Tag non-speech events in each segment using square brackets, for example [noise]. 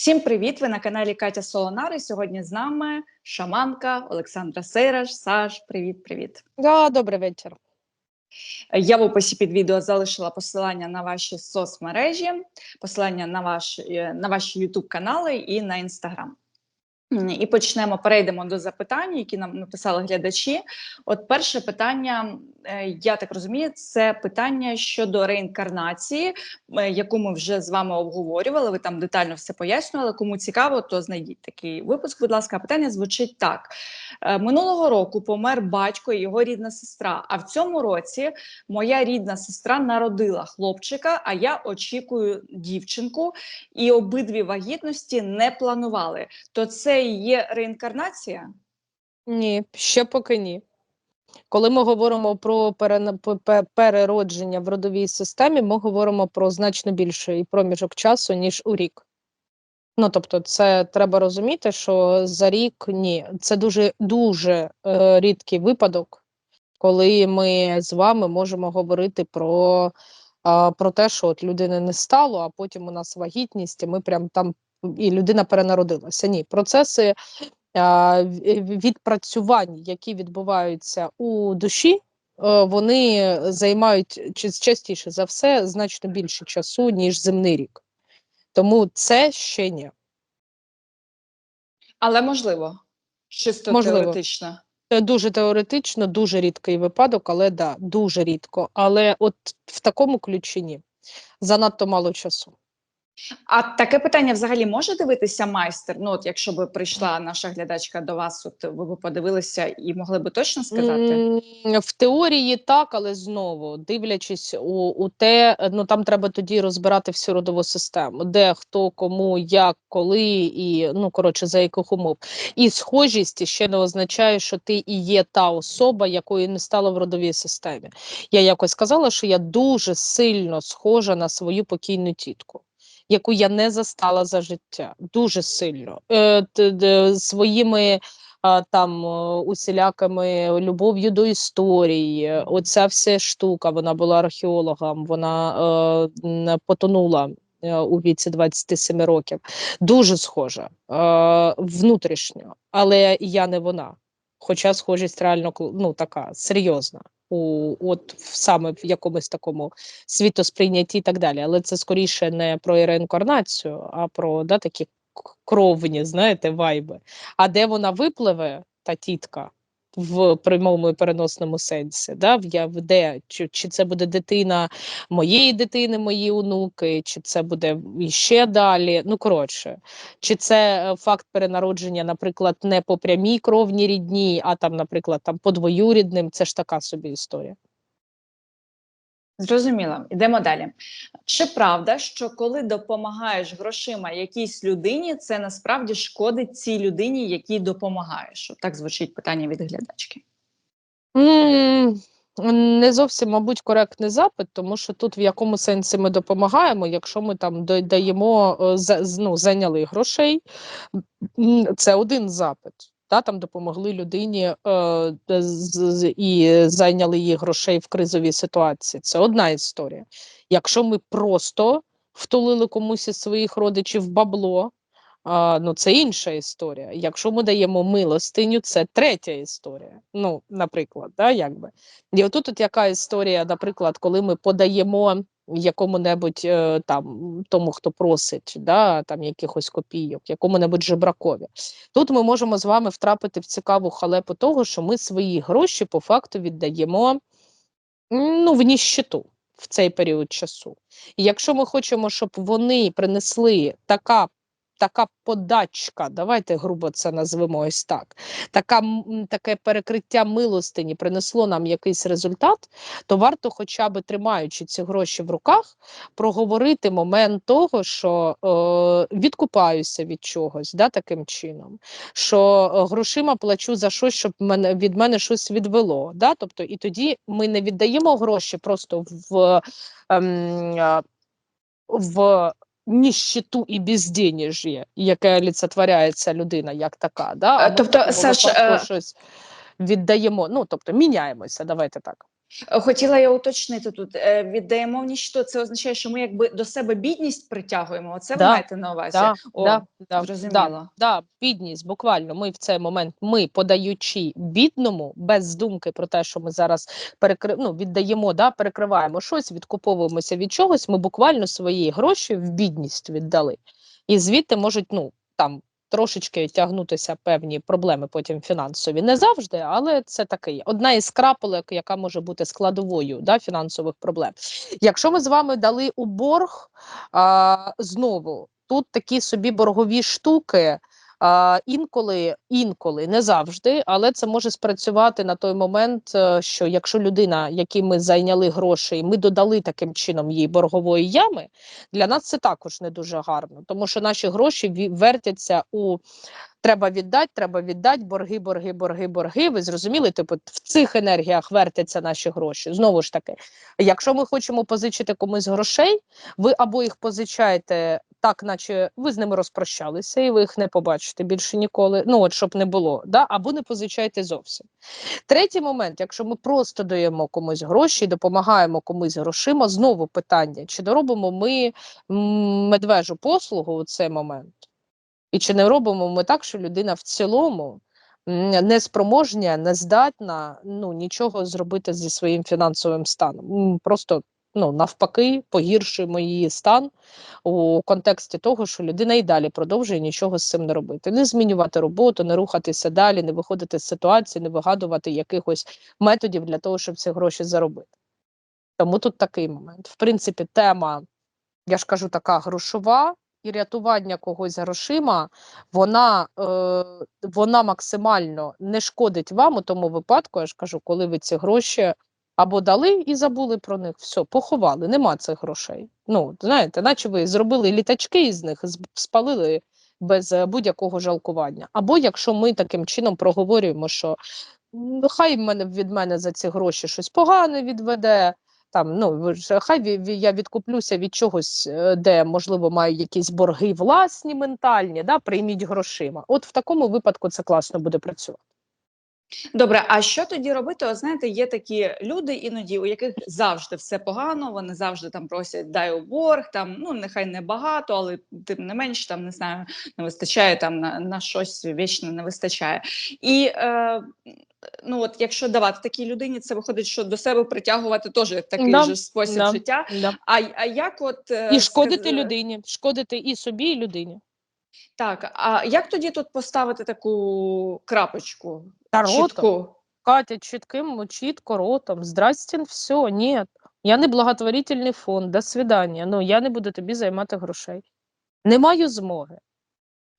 Всім привіт! Ви на каналі Катя Солонари. Сьогодні з нами шаманка Олександра Сейраш. Саш, привіт, привіт. Да, добрий вечір. Я в описі під відео залишила посилання на ваші соцмережі, посилання на ваш е, на ваші YouTube канали і на інстаграм. І почнемо, перейдемо до запитань, які нам написали глядачі. От перше питання, е, я так розумію, це питання щодо реінкарнації, е, яку ми вже з вами обговорювали. Ви там детально все пояснювали. Кому цікаво, то знайдіть такий випуск. Будь ласка, питання звучить так: Е, минулого року помер батько і його рідна сестра. А в цьому році моя рідна сестра народила хлопчика, а я очікую дівчинку, і обидві вагітності не планували. То це є реінкарнація? Ні, ще поки ні. Коли ми говоримо про переродження в родовій системі, ми говоримо про значно більший проміжок часу, ніж у рік. Ну, тобто, це треба розуміти, що за рік ні. Це дуже дуже е, рідкий випадок, коли ми з вами можемо говорити про, а, про те, що от людини не стало, а потім у нас вагітність, і ми прям там і людина перенародилася. Ні, процеси е, відпрацювань, які відбуваються у душі, е, вони займають частіше за все значно більше часу, ніж земний рік. Тому це ще ні. Але можливо, чисто Можливо. теоретично. Це дуже теоретично, дуже рідкий випадок, але да, дуже рідко. Але от в такому ключі ні. Занадто мало часу. А таке питання взагалі може дивитися майстер? Ну, от якщо би прийшла наша глядачка до вас, от ви б подивилися і могли би точно сказати? В теорії так, але знову дивлячись у, у те, ну там треба тоді розбирати всю родову систему, де хто, кому, як, коли і ну коротше за яких умов. І схожість ще не означає, що ти і є та особа, якої не стало в родовій системі. Я якось сказала, що я дуже сильно схожа на свою покійну тітку. Яку я не застала за життя, дуже сильно е, своїми там усілякими любов'ю до історії. Оця вся штука, вона була археологом, вона е, потонула е, у віці 27 років. Дуже схожа е, внутрішньо, але я не вона. Хоча схожість реально ну, така серйозна. У от саме в якомусь такому світосприйнятті і так далі. Але це скоріше не про реінкарнацію, а про да, такі кровні, знаєте, вайби. А де вона випливе, та тітка, в прямому і переносному сенсі, да? в в де, чи, чи це буде дитина моєї дитини, мої онуки, чи це буде іще далі. Ну, коротше, чи це е, факт перенародження, наприклад, не по прямій кровній рідній, а там, наприклад, там по двоюрідним, це ж така собі історія. Зрозуміло, йдемо далі. Чи правда, що коли допомагаєш грошима якійсь людині, це насправді шкодить цій людині, якій допомагаєш? Так звучить питання від глядачки. М, Не зовсім, мабуть, коректний запит, тому що тут в якому сенсі ми допомагаємо, якщо ми там даємо е, ну, зайняли грошей, це один запит. Та, там допомогли людині е, з- і зайняли її грошей в кризовій ситуації. Це одна історія. Якщо ми просто втулили комусь із своїх родичів бабло, а, ну це інша історія. Якщо ми даємо милостиню, це третя історія. Ну, наприклад, да, якби. І отут от яка історія, наприклад, коли ми подаємо якому-небудь е, там тому, хто просить, да, там якихось копійок, якому-небудь жебракові. Тут ми можемо з вами втрапити в цікаву халепу того, що ми свої гроші по факту віддаємо ну, в ніщиту в цей період часу. І якщо ми хочемо, щоб вони принесли така. Така подачка, давайте грубо це назвемо ось так. Така, таке перекриття милостині принесло нам якийсь результат, то варто, хоча б тримаючи ці гроші в руках, проговорити момент того, що е, відкупаюся від чогось, да, таким чином, що е, грошима плачу за щось, щоб мене від мене щось відвело. Да? Тобто, і тоді ми не віддаємо гроші просто в, а, в ніщиту і безденеж'я, яке олицетворяється людина як така. Да? А Е, тобто, Саш, е, щось віддаємо, ну тобто міняємося, давайте так. Хотіла я уточнити тут. е, Віддаємо в ніщо. Це означає, що ми якби до себе бідність притягуємо. Оце ви маєте на увазі? Да, О, да, да. Да, да, бідність, буквально. Ми в цей момент, ми подаючи бідному, без думки про те, що ми зараз перекри... ну, віддаємо, да, перекриваємо щось, відкуповуємося від чогось, ми буквально свої гроші в бідність віддали. І звідти можуть, ну, там, трошечки тягнутися певні проблеми потім фінансові. Не завжди, але це такий одна із крапелек, яка може бути складовою да, фінансових проблем. Якщо ми з вами дали у борг, а, знову тут такі собі боргові штуки. А, інколи, інколи, не завжди, але це може спрацювати на той момент, е, що якщо людина, якій ми зайняли гроші, і ми додали таким чином їй боргової ями, для нас це також не дуже гарно, тому що наші гроші вертяться у треба віддати, треба віддати, борги, борги, борги, борги. Ви зрозуміли? Типу, в цих енергіях вертяться наші гроші. Знову ж таки, якщо ми хочемо позичити комусь грошей, ви або їх позичаєте так, наче ви з ними розпрощалися, і ви їх не побачите більше ніколи. Ну от щоб не було, да? або не позичайте зовсім. Третій момент, якщо ми просто даємо комусь гроші, допомагаємо комусь грошима, знову питання: чи доробимо ми медвежу послугу у цей момент? І чи не робимо ми так, що людина в цілому неспроможня, нездатна ну, нічого зробити зі своїм фінансовим станом? Просто ну, навпаки, погіршуємо її стан у контексті того, що людина і далі продовжує нічого з цим не робити, не змінювати роботу, не рухатися далі, не виходити з ситуації, не вигадувати якихось методів для того, щоб ці гроші заробити. Тому тут такий момент. В принципі, тема, я ж кажу, така грошова. І рятування когось грошима, вона, е, вона максимально не шкодить вам у тому випадку, я ж кажу, коли ви ці гроші або дали і забули про них, все, поховали, нема цих грошей. Ну, знаєте, наче ви зробили літачки із них, спалили без е, будь-якого жалкування. Або якщо ми таким чином проговорюємо, що «М, хай мене від мене за ці гроші щось погане відведе. Там ну хай ві- ві- я відкуплюся від чогось, е, де можливо маю якісь борги власні ментальні, да, прийміть грошима. От в такому випадку це класно буде працювати. Добре, а що тоді робити? От знаєте, є такі люди іноді, у яких завжди все погано, вони завжди там просять дай у борг, там ну нехай не багато, але тим не менш там не знаю, не вистачає там на, на щось вічно не вистачає. І е, ну от якщо давати такій людині, це виходить, що до себе притягувати теж такий Да, же спосіб да. життя. Да. А, а як от е, І шкодити сказ- людині, шкодити і собі, і людині. Так, а як тоді тут поставити таку крапочку? Та ротом. Катя, чітким, чітко, ротом. Здрастін, все, ні. Я не благотворительний фонд, до свидання. Ну, я не буду тобі займати грошей. Не маю змоги.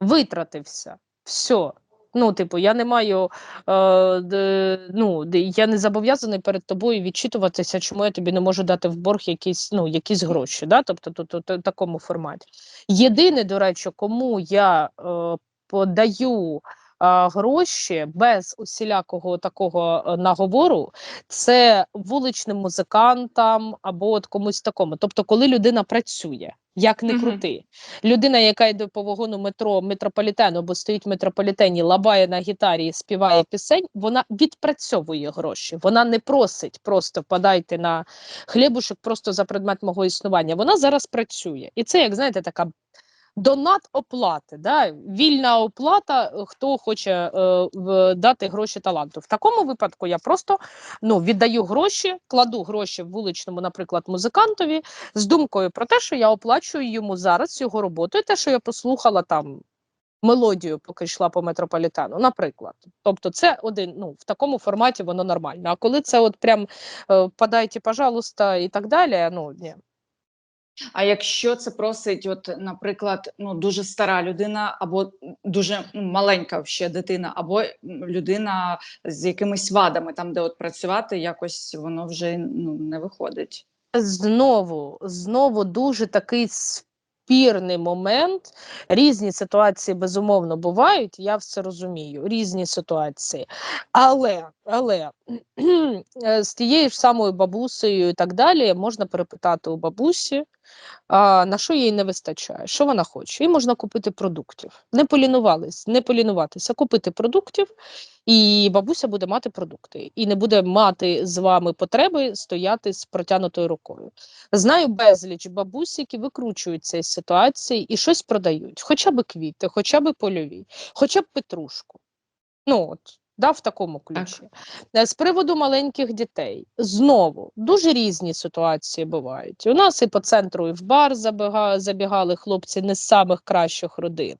Витратився. Все. Ну, типу, я не маю, е, д, ну, д- я не зобов'язаний перед тобою відчитуватися, чому я тобі не можу дати в борг якісь, ну, якісь гроші. Да? Тобто, тут, тут, в такому форматі. Єдине, до речі, кому я е, подаю гроші без усілякого такого е, наговору, це вуличним музикантам або от комусь такому. Тобто, коли людина працює, як не крути. Людина, яка йде по вагону метро метрополітену, або стоїть в метрополітені, лабає на гітарі співає пісень, вона відпрацьовує гроші. Вона не просить просто подайте на хлібушек просто за предмет мого існування. Вона зараз працює. І це, як знаєте, така донат оплати, да? вільна оплата, е, хто хоче е, дати гроші таланту. В такому випадку я просто ну, віддаю гроші, кладу гроші вуличному, наприклад, музикантові з думкою про те, що я оплачую йому зараз його роботу, і те, що я послухала там. Мелодію, поки йшла по метрополітену, наприклад. Тобто, це один, ну в такому форматі воно нормально. А коли це от прям е, подайте, пожалуйста, і так далі, ну ні. А якщо це просить, от, наприклад, ну дуже стара людина, або дуже ну, маленька ще дитина, або людина з якимись вадами, там де от працювати якось воно вже ну не виходить. Знову, знову дуже такий спірний момент. Різні ситуації, безумовно, бувають, я все розумію, різні ситуації. Але, але е, з тією ж самою бабусею і так далі можна перепитати у бабусі, на що їй не вистачає, що вона хоче. Їй можна купити продуктів. Не полінувались, не полінуватися, купити продуктів, і бабуся буде мати продукти, і не буде мати з вами потреби стояти з протягнутою рукою. Знаю безліч бабусь, які викручуються із ситуації і щось продають, хоча б квіти, хоча б польові, хоча б петрушку. Ну от. Да, в такому ключі. Е, З приводу маленьких дітей знову дуже різні ситуації бувають. У нас і по центру, і в бар забігали хлопці не з самих кращих родин.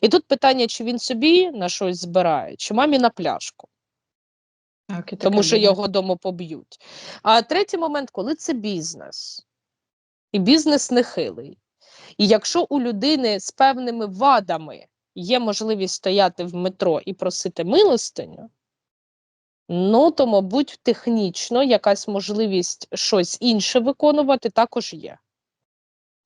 І тут питання, чи він собі на щось збирає, чи мамі на пляшку Так, і тому що буде. його дому поб'ють. А третій момент, коли це бізнес, і бізнес нехилий. І якщо у людини з певними вадами є можливість стояти в метро і просити милостиню, ну то, мабуть, технічно якась можливість щось інше виконувати також є.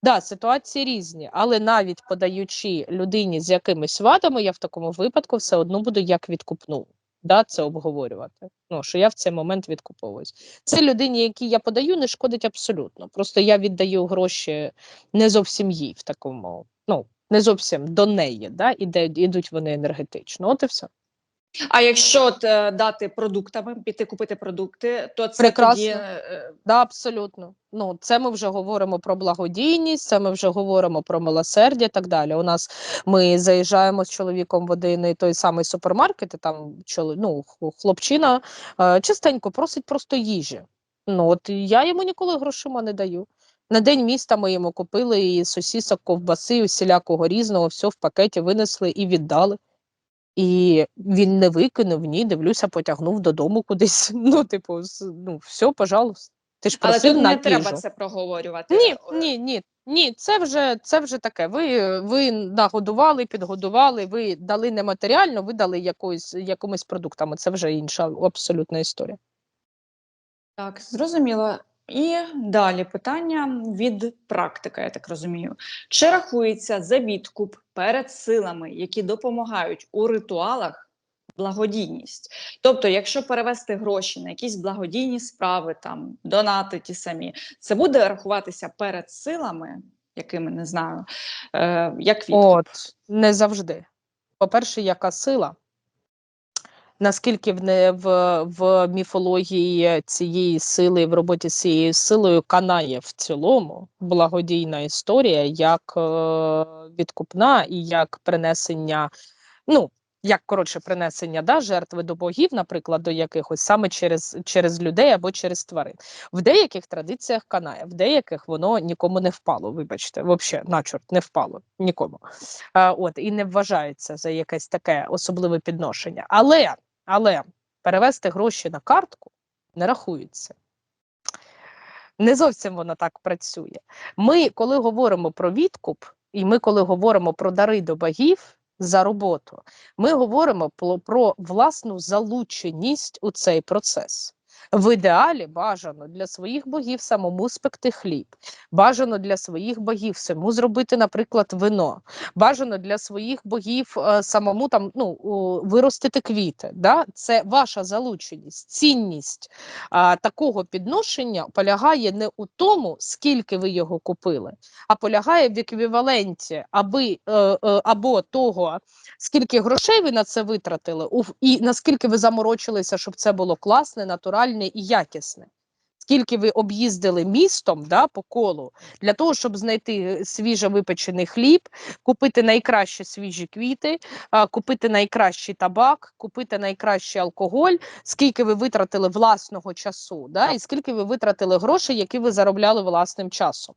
Да, ситуації різні, але навіть подаючи людині з якимись вадами, я в такому випадку все одно буду як відкупну. Да, це обговорювати. Ну, що я в цей момент відкуповуюсь. Це людині, якій я подаю, не шкодить абсолютно. Просто я віддаю гроші не зовсім їй в такому, ну, не зовсім до неї, да, іде, ідуть вони енергетично. От і все. А якщо от, е, дати продуктами, піти купити продукти, то це Прекрасно. тоді е, Да, абсолютно. Ну, це ми вже говоримо про благодійність, це ми вже говоримо про милосердя і так далі. У нас ми заїжджаємо з чоловіком в один і той самий супермаркет, і там ну, хлопчина е, частенько просить просто їжі. Ну, от я йому ніколи грошима не даю. На день міста ми йому купили і сосісок, ковбаси, усілякого різного, все в пакеті винесли і віддали. І він не викинув, ні, дивлюся, потягнув додому кудись. [laughs] Ну, типу, ну, все, пожалуйста. Ти ж але просив тут на не треба це проговорювати. Ні, ні, ні, ні, це вже це вже таке. Ви, ви нагодували, підгодували, ви дали не матеріально, ви дали якоюсь, якимись продуктами. Це вже інша абсолютна історія. Так, зрозуміло. І далі питання від практика, я так розумію. Чи рахується за відкуп перед силами, які допомагають у ритуалах, благодійність? Тобто, якщо перевести гроші на якісь благодійні справи, там донати ті самі, це буде рахуватися перед силами, якими не знаю, е, як відкуп? От не завжди. По-перше, яка сила? Наскільки в, в, в міфології цієї сили, в роботі з цією силою канає в цілому благодійна історія, як е, відкупна і як принесення, ну, як коротше, принесення да, жертви до богів, наприклад, до якихось саме через, через людей або через тварин. В деяких традиціях канає, в деяких воно нікому не впало. Вибачте, взагалі, на чорт, не впало нікому. А, от і не вважається за якесь таке особливе підношення. Але, але перевести гроші на картку не рахується. Не зовсім воно так працює. Ми, коли говоримо про відкуп, і ми, коли говоримо про дари до богів за роботу, ми говоримо про, про власну залученість у цей процес. В ідеалі бажано для своїх богів самому спекти хліб, бажано для своїх богів самому зробити, наприклад, вино, бажано для своїх богів е, самому там ну виростити квіти. Да? Це ваша залученість, цінність а, такого підношення полягає не у тому, скільки ви його купили, а полягає в еквіваленті аби, е, е, або того, скільки грошей ви на це витратили, і наскільки ви заморочилися, щоб це було класне, натуральне і якісне. Скільки ви об'їздили містом да, по колу для того, щоб знайти свіже випечений хліб, купити найкращі свіжі квіти, купити найкращий табак, купити найкращий алкоголь, скільки ви витратили власного часу, да, і скільки ви витратили грошей, які ви заробляли власним часом.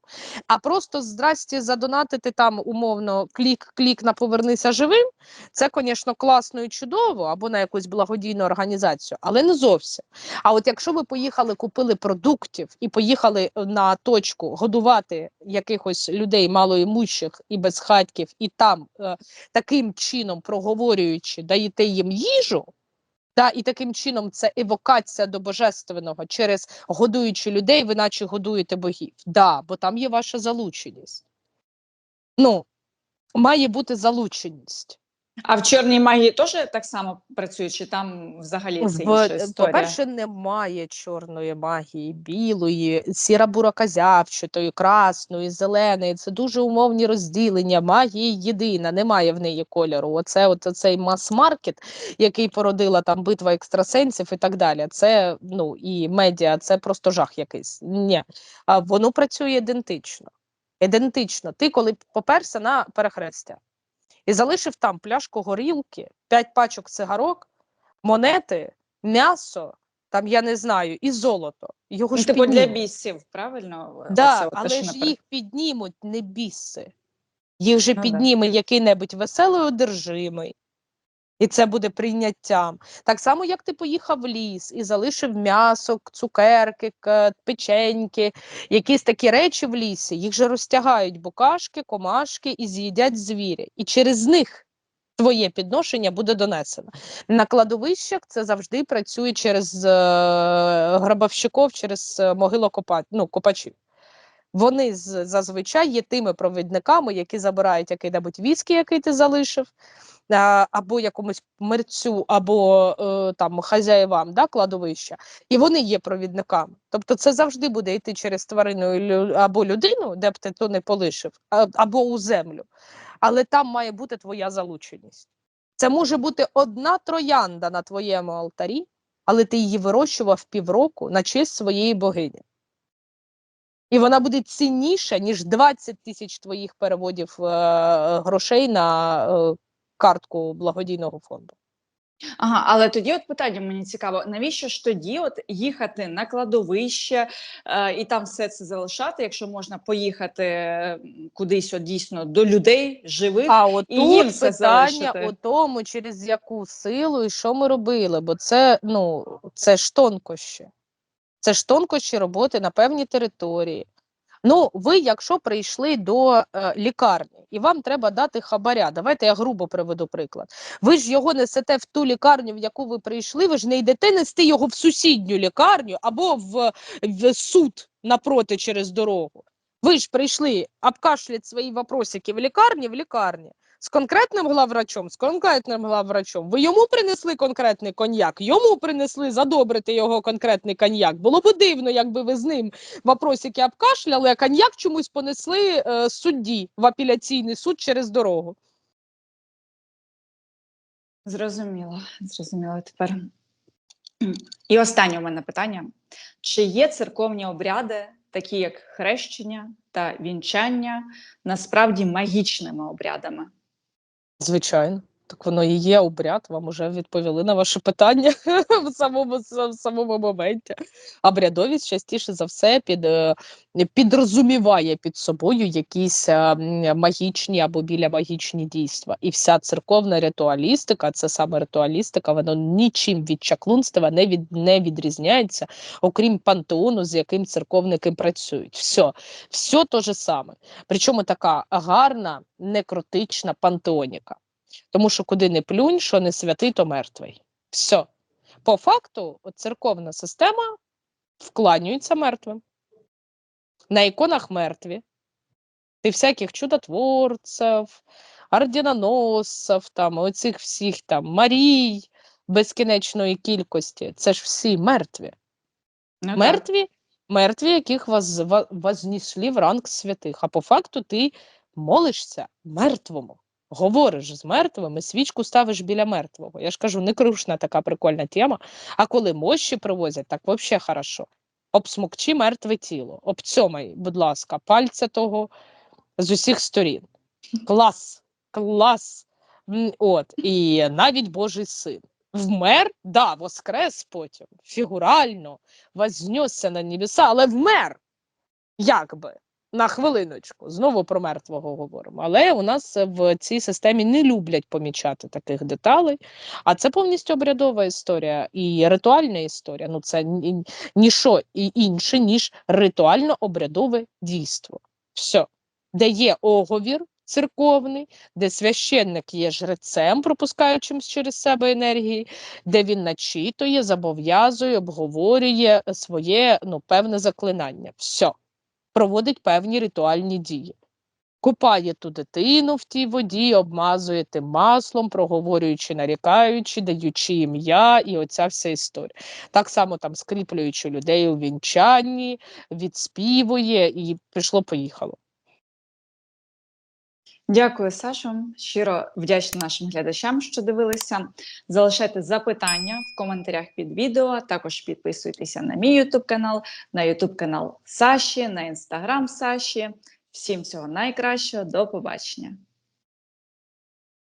А просто здрасті задонатити там умовно клік-клік на повернися живим. Це, звісно, класно і чудово, або на якусь благодійну організацію, але не зовсім. А от якщо ви поїхали, купили продуктів і поїхали е, на точку годувати якихось людей малоімущих і безхатьків, і там е, таким чином проговорюючи, даєте їм їжу. Та і таким чином це евокація до божественного через годуючи людей, ви наче годуєте богів. Да, бо там є ваша залученість. Ну, має бути залученість. А в чорній магії теж так само працює, чи там взагалі це інша В, історія? по-перше, немає чорної магії, білої, сіра-бура-козявчатої, красної, зеленої. Це дуже умовні розділення. Магії єдина, немає в неї кольору. Оце от цей мас-маркет, який породила там битва екстрасенсів і так далі. Це ну і медіа, це просто жах якийсь. Ні, а воно працює ідентично. Ідентично. Ти, коли поперся на перехрестя і залишив там пляшку горілки, п'ять пачок цигарок, монети, м'ясо, там я не знаю, і золото. Його Ну, ж типу для піднімуть. бісів, правильно? Да, Оце от те, але що ж їх піднімуть не біси. Їх же Ну да. підніме який-небудь веселий одержимий. І це буде прийняттям. Так само, як ти поїхав в ліс і залишив м'ясо, цукерки, печеньки, якісь такі речі в лісі, їх же розтягають букашки, комашки і з'їдять звірі. І через них твоє підношення буде донесено. На кладовищах це завжди працює через е, грабовщиков, через е, могилокопа... ну, копачів. Вони зазвичай є тими провідниками, які забирають який-небудь віскі, який ти залишив, або якомусь мерцю, або е, там хазяєвам да, кладовища, і вони є провідниками. Тобто це завжди буде йти через тварину або людину, де б ти то не полишив, або у землю. Але там має бути твоя залученість. Це може бути одна троянда на твоєму алтарі, але ти її вирощував півроку на честь своєї богині. І вона буде цінніша, ніж 20 тисяч твоїх переводів е, грошей на е, картку благодійного фонду. Ага, але тоді от питання мені цікаво, навіщо ж тоді от їхати на кладовище е, і там все це залишати, якщо можна поїхати кудись от дійсно до людей живих? А от і їм це питання у тому, через яку силу і що ми робили, бо це, ну, це ж тонкощі. Це ж тонкощі роботи на певній території. Ну, ви, якщо прийшли до е, лікарні і вам треба дати хабаря, давайте я грубо приведу приклад. Ви ж його несете в ту лікарню, в яку ви прийшли, ви ж не йдете нести його в сусідню лікарню або в, в суд напроти через дорогу. Ви ж прийшли обкашлять свої вопросики в лікарні в лікарні з конкретним главврачом, з конкретним главврачом. Ви йому принесли конкретний коньяк, йому принесли задобрити його конкретний коньяк. Було б дивно, якби ви з ним вопросики обкашляли, а коньяк чомусь понесли е, судді в апеляційний суд через дорогу. Зрозуміло, зрозуміло тепер. І останнє у мене питання: чи є церковні обряди, такі як хрещення та вінчання, насправді магічними обрядами? Звичайно. Так воно і є обряд, вам уже відповіли на ваше питання [laughs] в самому, в самому моменті. Обрядовість частіше за все під, е, підрозуміває під собою якісь е, магічні або біля магічні дійства. І вся церковна ритуалістика, це саме ритуалістика, воно нічим від чаклунства не, від, не відрізняється, окрім пантеону, з яким церковники працюють. Все, все те же саме. Причому така гарна, некротична пантеоніка. Тому що куди не плюнь, що не святий, то мертвий. Все. По факту, от церковна система вкланюється мертвим. На іконах мертві. Ти всяких чудотворців, орденоносців, там, оцих всіх там Марій безкінечної кількості. Це ж всі мертві. Ну, мертві, мертві, яких воз, во- вознесли в ранг святих. А по факту ти молишся мертвому. Говориш з мертвим і свічку ставиш біля мертвого. Я ж кажу, не крушна така прикольна тема. А коли мощі привозять, так взагалі хорошо. Обсмокчи мертве тіло, обцьомай, будь ласка, пальця того з усіх сторін. Клас, клас. От, і навіть Божий син. Вмер, да, воскрес потім, фігурально, вознесся на небеса, але вмер. Якби. На хвилиночку, знову про мертвого говоримо. Але у нас в цій системі не люблять помічати таких деталей. А це повністю обрядова історія і ритуальна історія. Ну це ні- ніщо і інше, ніж ритуально-обрядове дійство. Все, де є оговір церковний, де священник є жрецем, пропускаючим через себе енергії, де він начитує, зобов'язує, обговорює своє ну, певне заклинання. Все проводить певні ритуальні дії. купає ту дитину в тій воді, обмазує тим маслом, проговорюючи, нарікаючи, даючи ім'я, і оця вся історія. Так само там скріплюючи людей у вінчанні, відспівує і пішло-поїхало. Дякую, Сашо. Щиро вдячна нашим глядачам, що дивилися. Залишайте запитання в коментарях під відео. Також підписуйтеся на мій Ютуб канал, на Ютуб канал Саші, на інстаграм Саші. Всім всього найкращого, до побачення.